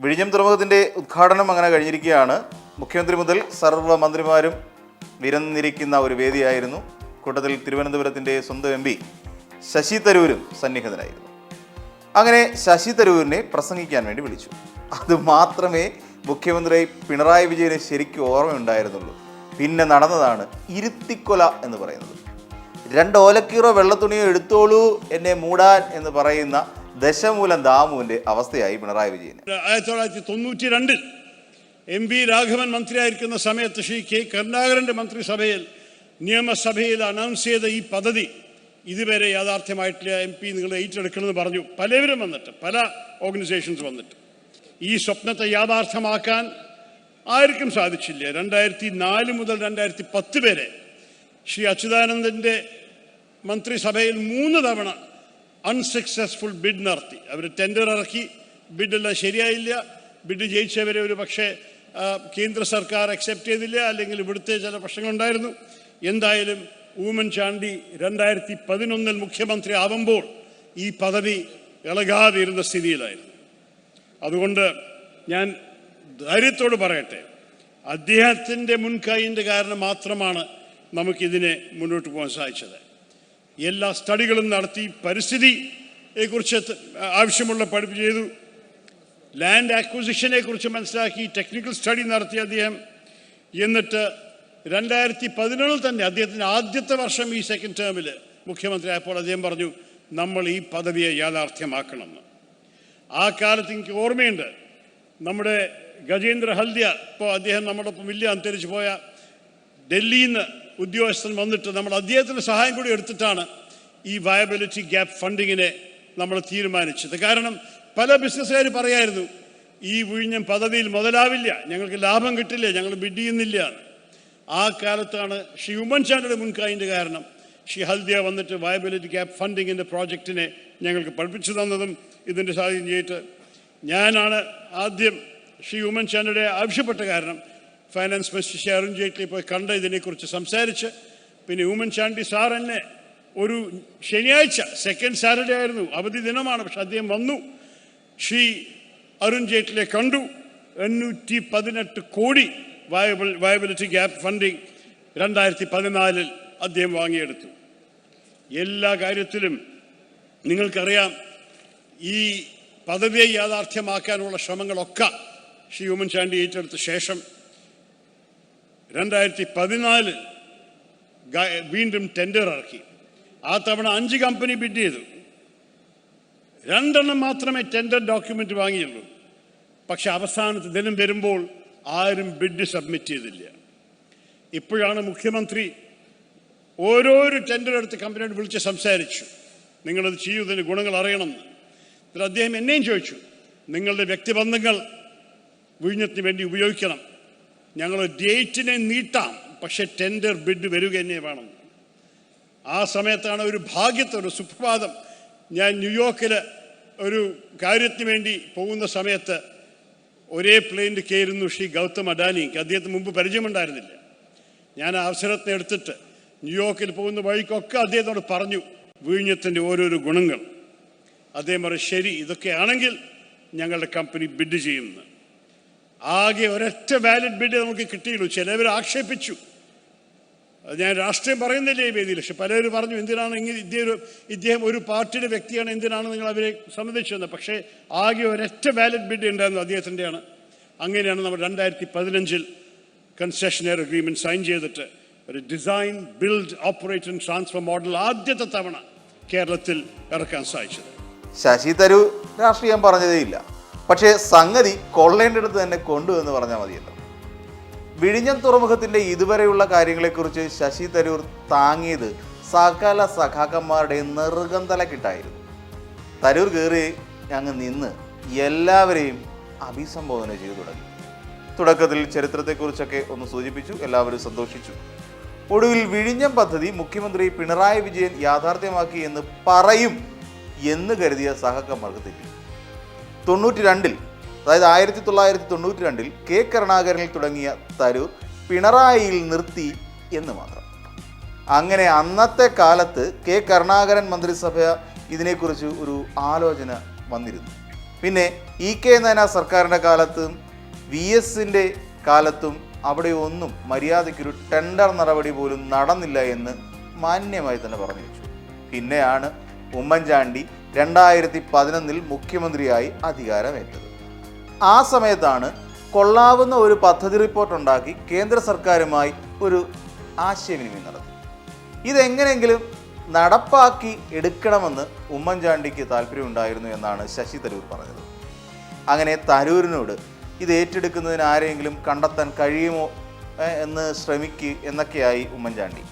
വിഴിഞ്ഞം തുറമുഖത്തിന്റെ ഉദ്ഘാടനം അങ്ങനെ കഴിഞ്ഞിരിക്കുകയാണ്. മുഖ്യമന്ത്രി മുതൽ സർവ മന്ത്രിമാരും വിരന്നിരിക്കുന്ന ഒരു വേദിയായിരുന്നു. കൂട്ടത്തിൽ തിരുവനന്തപുരത്തിന്റെ സ്വന്തം എം പി ശശി തരൂരും സന്നിഹിതനായിരുന്നു. അങ്ങനെ ശശി തരൂരിനെ പ്രസംഗിക്കാൻ വേണ്ടി വിളിച്ചു. അത് മാത്രമേ മുഖ്യമന്ത്രി പിണറായി വിജയന് ശരിക്കും ഓർമ്മയുണ്ടായിരുന്നുള്ളൂ. പിന്നെ നടന്നതാണ് ഇരുത്തിക്കൊല എന്ന് പറയുന്നത്. രണ്ട് ഓലക്കീറോ വെള്ളത്തുണിയോ എടുത്തോളൂ എന്നെ മൂടാൻ എന്ന് പറയുന്ന ദശമൂലം ദാമുവിന്റെ അവസ്ഥയായി പിണറായി വിജയൻ. ആയിരത്തി തൊള്ളായിരത്തി തൊണ്ണൂറ്റി രണ്ടിൽ എം വി രാഘവൻ മന്ത്രിയായിരിക്കുന്ന സമയത്ത് ശ്രീ കെ കരുണാകരന്റെ മന്ത്രിസഭയിൽ നിയമസഭയിൽ അനൗൺസ് ചെയ്ത ഈ പദ്ധതി ഇതുവരെ യാഥാർത്ഥ്യമായിട്ടില്ല. എം പി നിങ്ങൾ ഏറ്റെടുക്കണമെന്ന് പറഞ്ഞു. പലവരും വന്നിട്ട് പല ഓർഗനൈസേഷൻസ് വന്നിട്ട്. ഈ സ്വപ്നത്തെ യാഥാർത്ഥ്യമാക്കാൻ ആർക്കും സാധിച്ചില്ല. രണ്ടായിരത്തി നാല് മുതൽ രണ്ടായിരത്തി പത്ത് വരെ ശ്രീ അച്യുതാനന്ദന്റെ മന്ത്രിസഭയിൽ മൂന്ന് തവണ അൺസക്സസ്ഫുൾ ബിഡ് നടത്തി. അവർ ടെൻഡർ ഇറക്കി. ബിഡെല്ലാം ശരിയായില്ല. ബിഡ് ജയിച്ചവരെ ഒരു പക്ഷേ കേന്ദ്ര സർക്കാർ അക്സെപ്റ്റ് ചെയ്തില്ല. അല്ലെങ്കിൽ ഇവിടുത്തെ ചില പ്രശ്നങ്ങളുണ്ടായിരുന്നു. എന്തായാലും ഉമ്മൻചാണ്ടി രണ്ടായിരത്തി പതിനൊന്നിൽ മുഖ്യമന്ത്രി ആവുമ്പോൾ ഈ പദവി ഇളകാതിരുന്ന സ്ഥിതിയിലായിരുന്നു. അതുകൊണ്ട് ഞാൻ ധൈര്യത്തോട് പറയട്ടെ. അദ്ദേഹത്തിന്റെ മുൻകൈയിന്റെ കാരണം മാത്രമാണ് നമുക്കിതിനെ മുന്നോട്ട് പോകാൻ സാധിച്ചത്. എല്ലാ സ്റ്റഡികളും നടത്തി പരിസ്ഥിതിയെക്കുറിച്ച് ആവശ്യമുള്ള പഠിപ്പ് ചെയ്തു. ലാൻഡ് ആക്വിസിഷനെ കുറിച്ച് മനസ്സിലാക്കി ടെക്നിക്കൽ സ്റ്റഡി നടത്തി അദ്ദേഹം. എന്നിട്ട് രണ്ടായിരത്തി പതിനേഴിൽ തന്നെ അദ്ദേഹത്തിന്റെ ആദ്യത്തെ വർഷം ഈ സെക്കൻഡ് ടേമിൽ മുഖ്യമന്ത്രി ആയപ്പോൾ അദ്ദേഹം പറഞ്ഞു നമ്മൾ ഈ പദവിയെ യാഥാർത്ഥ്യമാക്കണമെന്ന് ആ കാലത്ത് എനിക്ക് ഓർമ്മയുണ്ട്. നമ്മുടെ ഗജേന്ദ്ര ഹൽദിയ ഇപ്പോൾ അദ്ദേഹം നമ്മുടെ ഒപ്പം വലിയ അന്തരിച്ചു പോയ. ഡൽഹിയിൽ നിന്ന് ഉദ്യോഗസ്ഥൻ വന്നിട്ട് നമ്മൾ അദ്ദേഹത്തിന്റെ സഹായം കൂടി എടുത്തിട്ടാണ് ഈ വയബിലിറ്റി ഗ്യാപ്പ് ഫണ്ടിങ്ങിനെ നമ്മൾ തീരുമാനിച്ചത്. കാരണം പല ബിസിനസ്സുകാർ പറയായിരുന്നു ഈ വിഴിഞ്ഞം പദ്ധതിയിൽ മുതലാവില്ല ഞങ്ങൾക്ക് ലാഭം കിട്ടില്ല ഞങ്ങൾ ബിഡ് ചെയ്യുന്നില്ല. ആ കാലത്താണ് ശ്രീ ഉമ്മൻചാണ്ടിയുടെ മുൻകായിന്റെ കാരണം. ഷീ ഹൽദിയ വന്നിട്ട് വയബിലിറ്റി ഗ്യാപ്പ് ഫണ്ടിങ്ങിന്റെ പ്രോജക്റ്റിനെ ഞങ്ങൾക്ക് പഠിപ്പിച്ചു തന്നതും ഇതിന്റെ സാധ്യത ചെയ്തിട്ട് ഞാനാണ് ആദ്യം ഷീ ശ്രീ ഉമ്മൻചാണ്ടിയുടെ ആവശ്യപ്പെട്ട കാരണം. ഫൈനാൻസ് മിനിസ്റ്റർ അരുൺ ജെയ്റ്റ്ലി പോയി കണ്ട് ഇതിനെക്കുറിച്ച് സംസാരിച്ച്. പിന്നെ ഉമ്മൻചാണ്ടി സാർ എന്നെ ഒരു ശനിയാഴ്ച സെക്കൻഡ് സാറ്റർഡേ ആയിരുന്നു അവധി ദിനമാണ് പക്ഷെ അദ്ദേഹം വന്നു. ശ്രീ അരുൺ ജെയ്റ്റ്ലിയെ കണ്ടു. എണ്ണൂറ്റി പതിനെട്ട് കോടി വയബിൾ വയബിലിറ്റി ഗ്യാപ്പ് ഫണ്ടിങ് രണ്ടായിരത്തി പതിനാലിൽ അദ്ദേഹം വാങ്ങിയെടുത്തു. എല്ലാ കാര്യത്തിലും നിങ്ങൾക്കറിയാം ഈ പദവിയെ യാഥാർത്ഥ്യമാക്കാനുള്ള ശ്രമങ്ങളൊക്കെ ശ്രീ ഉമ്മൻചാണ്ടി ഏറ്റെടുത്ത ശേഷം രണ്ടായിരത്തി പതിനാല് വീണ്ടും ടെൻഡർ ഇറക്കി ആ തവണ അഞ്ച് കമ്പനി ബിഡ് ചെയ്തു. രണ്ടെണ്ണം മാത്രമേ ടെൻഡർ ഡോക്യുമെന്റ് വാങ്ങിയുള്ളൂ. പക്ഷെ അവസാനത്തെ ദിനം വരുമ്പോൾ ആരും ബിഡ് സബ്മിറ്റ് ചെയ്തില്ല. ഇപ്പോഴാണ് മുഖ്യമന്ത്രി ഓരോരു ടെൻഡർ എടുത്ത് കമ്പനിയോട് വിളിച്ച് സംസാരിച്ചു. നിങ്ങളത് ചെയ്യുന്നതിന് ഗുണങ്ങൾ അറിയണമെന്ന് അദ്ദേഹം എന്നെയും ചോദിച്ചു നിങ്ങളുടെ വ്യക്തിബന്ധങ്ങൾ വിഴിഞ്ഞത്തിന് വേണ്ടി ഉപയോഗിക്കണം. ഞങ്ങൾ ഡേറ്റിനെ നീട്ടാം. പക്ഷെ ടെൻഡർ ബിഡ് വരിക തന്നെ വേണം. ആ സമയത്താണ് ഒരു ഭാഗ്യത്തെ ഒരു സുപ്രഭാതം. ഞാൻ ന്യൂയോർക്കിൽ ഒരു കാര്യത്തിന് വേണ്ടി പോകുന്ന സമയത്ത് ഒരേ പ്ലെയിനിൽ കയറുന്നു ശ്രീ ഗൗതം അഡാനി. എനിക്ക് അദ്ദേഹത്തിന് മുമ്പ് പരിചയമുണ്ടായിരുന്നില്ല. ഞാൻ ആ അവസരത്തെ എടുത്തിട്ട് ന്യൂയോർക്കിൽ പോകുന്ന വഴിക്കൊക്കെ അദ്ദേഹത്തോട് പറഞ്ഞു വിഴിഞ്ഞത്തിന്റെ ഓരോരോ ഗുണങ്ങൾ. അദ്ദേഹം പറയും ശരി ഇതൊക്കെയാണെങ്കിൽ ഞങ്ങളുടെ കമ്പനി ബിഡ് ചെയ്യുമെന്ന്. ആകെ ഒരൊറ്റ വാലിഡ് ബിഡ് നമുക്ക് കിട്ടിയുള്ളൂ. ചിലവർ ആക്ഷേപിച്ചു. ഞാൻ രാഷ്ട്രീയം പറയുന്നില്ല ഈ വേദിയിൽ. പക്ഷെ പലരും പറഞ്ഞു എന്തിനാണ് ഇങ്ങനെ ഇദ്ദേഹം ഇദ്ദേഹം ഒരു പാർട്ടിയുടെ വ്യക്തിയാണ് എന്തിനാണ് നിങ്ങൾ അവരെ സമ്മതിച്ചത് പക്ഷേ ആകെ ഒരൊറ്റ വാലിഡ് ബിഡ് ഉണ്ടായിരുന്നു അദ്ദേഹത്തിന്റെയാണ്. അങ്ങനെയാണ് നമ്മൾ രണ്ടായിരത്തി പതിനഞ്ചിൽ കൺസെഷനർ അഗ്രിമെന്റ് സൈൻ ചെയ്തിട്ട് ഒരു design build operate and transfer model ആദ്യത്തെ തവണ കേരളത്തിൽ ഇറക്കാൻ സാധിച്ചത്. ശശി തരൂർ രാഷ്ട്രീയം പറഞ്ഞതേയില്ല പക്ഷേ സംഗതി കൊള്ളേണ്ടടുത്ത് തന്നെ കൊണ്ടുവെന്ന് പറഞ്ഞാൽ മതിയല്ലോ. വിഴിഞ്ഞം തുറമുഖത്തിന്റെ ഇതുവരെയുള്ള കാര്യങ്ങളെക്കുറിച്ച് ശശി തരൂർ താങ്ങിയത് സകല സഖാക്കന്മാരുടെ നെറുകം തലക്കിട്ടായിരുന്നു തരൂർ കയറി അങ്ങ് നിന്ന് എല്ലാവരെയും അഭിസംബോധന ചെയ്തു തുടങ്ങി. തുടക്കത്തിൽ ചരിത്രത്തെക്കുറിച്ചൊക്കെ ഒന്ന് സൂചിപ്പിച്ചു എല്ലാവരും സന്തോഷിച്ചു. ഒടുവിൽ വിഴിഞ്ഞം പദ്ധതി മുഖ്യമന്ത്രി പിണറായി വിജയൻ യാഥാർത്ഥ്യമാക്കി എന്ന് പറയും എന്ന് കരുതിയ സഹക്കന്മാർക്ക് തെറ്റി. തൊണ്ണൂറ്റി രണ്ടിൽ അതായത് ആയിരത്തി തൊള്ളായിരത്തി തൊണ്ണൂറ്റി രണ്ടിൽ കെ കരുണാകരനിൽ തുടങ്ങിയ തരൂർ പിണറായിയിൽ നിർത്തി എന്ന് മാത്രം. അങ്ങനെ അന്നത്തെ കാലത്ത് കെ കരുണാകരൻ മന്ത്രിസഭ ഇതിനെക്കുറിച്ച് ഒരു ആലോചന വന്നിരുന്നു. പിന്നെ ഇ കെ നയന സർക്കാരിന്റെ കാലത്തും വി എസിന്റെ കാലത്തും അവിടെ ഒന്നും മര്യാദയ്ക്കൊരു ടെൻഡർ നടപടി പോലും നടന്നില്ല എന്ന് മാന്യമായി തന്നെ പറഞ്ഞു വെച്ചു. പിന്നെയാണ് ഉമ്മൻചാണ്ടി രണ്ടായിരത്തി പതിനൊന്നിൽ മുഖ്യമന്ത്രിയായി അധികാരമേറ്റത്. ആ സമയത്താണ് കൊള്ളാവുന്ന ഒരു പദ്ധതി റിപ്പോർട്ട് ഉണ്ടാക്കി കേന്ദ്ര സർക്കാരുമായി ഒരു ആശയവിനിമയം നടത്തി. ഇതെങ്ങനെയെങ്കിലും നടപ്പാക്കി എടുക്കണമെന്ന് ഉമ്മൻചാണ്ടിക്ക് താല്പര്യമുണ്ടായിരുന്നു എന്നാണ് ശശി തരൂർ പറഞ്ഞത്. അങ്ങനെ തരൂരിനോട് ഇത് ഏറ്റെടുക്കുന്നതിന് ആരെങ്കിലും കണ്ടെത്താൻ കഴിയുമോ എന്ന് ശ്രമിക്കുക എന്നൊക്കെയായി ഉമ്മൻചാണ്ടി.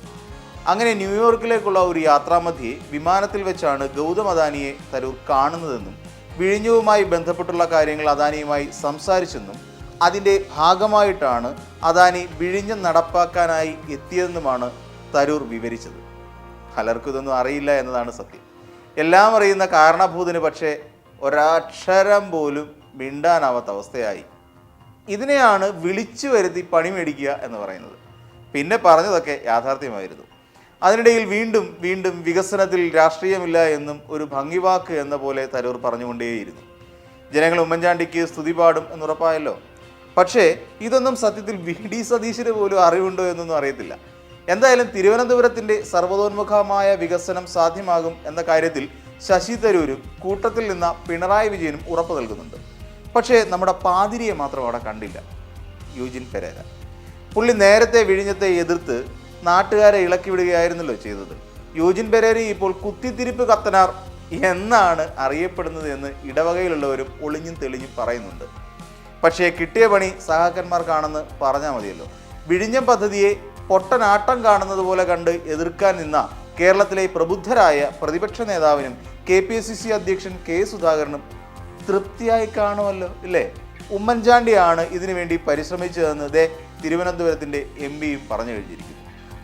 അങ്ങനെ ന്യൂയോർക്കിലേക്കുള്ള ഒരു യാത്രാമധ്യേ വിമാനത്തിൽ വെച്ചാണ് ഗൗതം അദാനിയെ തരൂർ കാണുന്നതെന്നും വിഴിഞ്ഞവുമായി ബന്ധപ്പെട്ടുള്ള കാര്യങ്ങൾ അദാനിയുമായി സംസാരിച്ചെന്നും അതിന്റെ ഭാഗമായിട്ടാണ് അദാനി വിഴിഞ്ഞം നടപ്പാക്കാനായി എത്തിയതെന്നുമാണ് തരൂർ വിവരിച്ചത്. പലർക്കും ഇതൊന്നും അറിയില്ല എന്നതാണ് സത്യം. എല്ലാം അറിയുന്ന കാരണഭൂതിന് പക്ഷേ ഒരക്ഷരം പോലും മിണ്ടാനാവാത്ത അവസ്ഥയായി. ഇതിനെയാണ് വിളിച്ചു വരുത്തി പണി മേടിക്കുക എന്ന് പറയുന്നത്. പിന്നെ പറഞ്ഞതൊക്കെ യാഥാർത്ഥ്യമായിരുന്നു. അതിനിടയിൽ വീണ്ടും വീണ്ടും വികസനത്തിൽ രാഷ്ട്രീയമില്ല എന്നും ഒരു ഭംഗിവാക്ക് എന്ന പോലെ തരൂർ പറഞ്ഞുകൊണ്ടേയിരുന്നു. ജനങ്ങൾ ഉമ്മൻചാണ്ടിക്ക് സ്തുതി പാടും എന്നുറപ്പായല്ലോ. പക്ഷേ ഇതൊന്നും സത്യത്തിൽ വി. ഡി. സതീശിന് പോലും അറിവുണ്ടോ എന്നൊന്നും അറിയത്തില്ല. എന്തായാലും തിരുവനന്തപുരത്തിന്റെ സർവതോന്മുഖമായ വികസനം സാധ്യമാകും എന്ന കാര്യത്തിൽ ശശി തരൂരും കൂട്ടത്തിൽ നിന്ന പിണറായി വിജയനും ഉറപ്പ് നൽകുന്നുണ്ട്. പക്ഷേ നമ്മുടെ പാതിരിയെ മാത്രം അവിടെ കണ്ടില്ല. യൂജിൻ പെരേര. പുള്ളി നേരത്തെ വിഴിഞ്ഞത്തെ എതിർത്ത് നാട്ടുകാരെ ഇളക്കി വിടുകയായിരുന്നല്ലോ ചെയ്തത്. യൂജിൻ പെരേരി ഇപ്പോൾ കുത്തിത്തിരിപ്പ് കത്തനാർ എന്നാണ് അറിയപ്പെടുന്നത് എന്ന് ഇടവകയിലുള്ളവരും ഒളിഞ്ഞും തെളിഞ്ഞും പറയുന്നുണ്ട്. പക്ഷേ കിട്ടിയ പണി സഹാക്കന്മാർക്കാണെന്ന് പറഞ്ഞാൽ മതിയല്ലോ. വിഴിഞ്ഞം പദ്ധതിയെ പൊട്ടനാട്ടം കാണുന്നത് പോലെ കണ്ട് എതിർക്കാൻ നിന്ന കേരളത്തിലെ പ്രബുദ്ധരായ പ്രതിപക്ഷ നേതാവിനും കെ പി സി സി അധ്യക്ഷൻ കെ സുധാകരനും തൃപ്തിയായി കാണുമല്ലോ ഇല്ലേ? ഉമ്മൻചാണ്ടിയാണ് ഇതിനുവേണ്ടി പരിശ്രമിച്ചതെന്ന് ദേ തിരുവനന്തപുരത്തിന്റെ എം പിയും പറഞ്ഞു കഴിഞ്ഞിരിക്കുന്നു.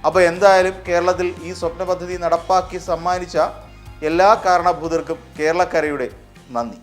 അപ്പോൾ എന്തായാലും കേരളത്തിൽ ഈ സ്വപ്ന പദ്ധതി നടപ്പാക്കി സമ്മാനിച്ച എല്ലാ കാരണഭൂതർക്കും കേരളക്കരയുടെ നന്ദി.